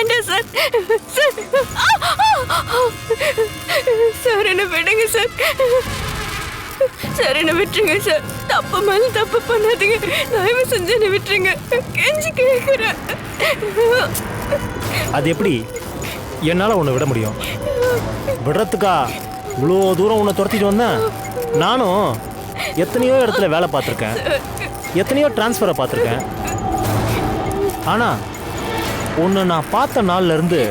வேண்டாம் sir. Sir. என்ன விடுங்க சார். சார் என்ன விட்டுருங்க சார். தப்பு மேல தப்பு பண்ணாதீங்க. தயவு செஞ்சு என்ன விட்டுருங்க. கெஞ்சி கேட்குறேன் அது எப்படி? என்னால் உன்னை விட முடியும். விடுறதுக்கா இவ்வளோ தூரம் உன்னை துரத்திட்டு வந்தேன். நானும் எத்தனையோ இடத்துல வேலை பார்த்துருக்கேன். எத்தனையோ டிரான்ஸ்ஃபரை பார்த்துருக்கேன். ஆனால் உன்னை நான் பார்த்த நாள்ல இருந்து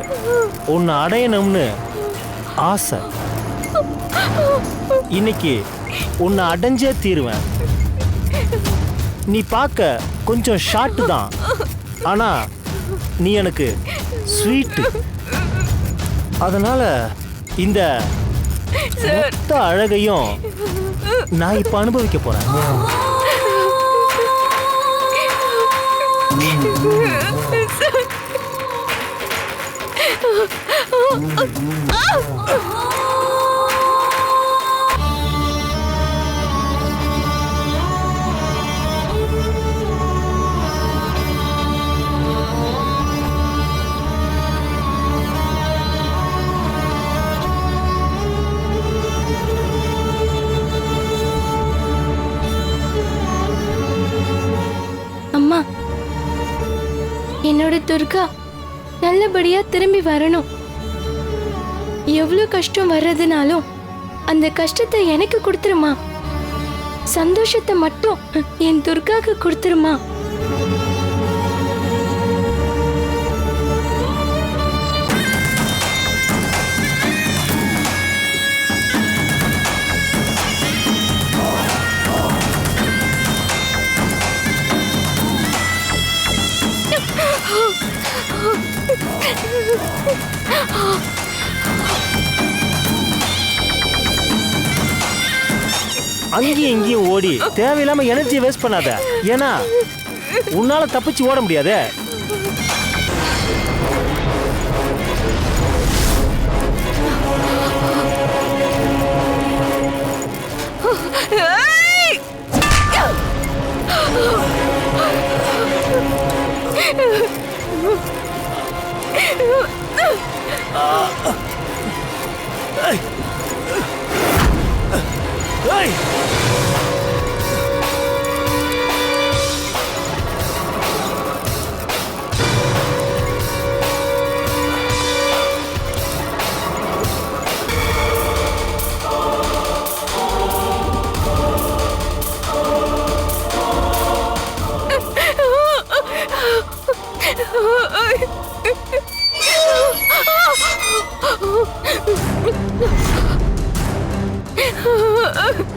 உன்னை அடையணும்னு ஆசை. இன்னைக்கு உன்னை அடைஞ்சே தீருவேன். நீ பார்க்க கொஞ்சம் ஷார்ட்டு தான். ஆனா நீ எனக்கு ஸ்வீட்டு அதனால இந்த மொத்த அழகையும் நான் இப்ப அனுபவிக்க போறேன். என்னோட துர்கா நல்லபடியா திரும்பி வரணும். எவ்வளோ கஷ்டம் வர்றதுனாலும் அந்த கஷ்டத்தை எனக்கு கொடுத்துருமா? சந்தோஷத்தை மட்டும் என் துர்காக்கு கொடுத்துருமா? அங்கேயும் இங்கேயும் ஓடி தேவையில்லாம எனர்ஜி வேஸ்ட் பண்ணாத. ஏன்னா உன்னால தப்பிச்சு ஓட முடியாதே. 啊 啊 Ah!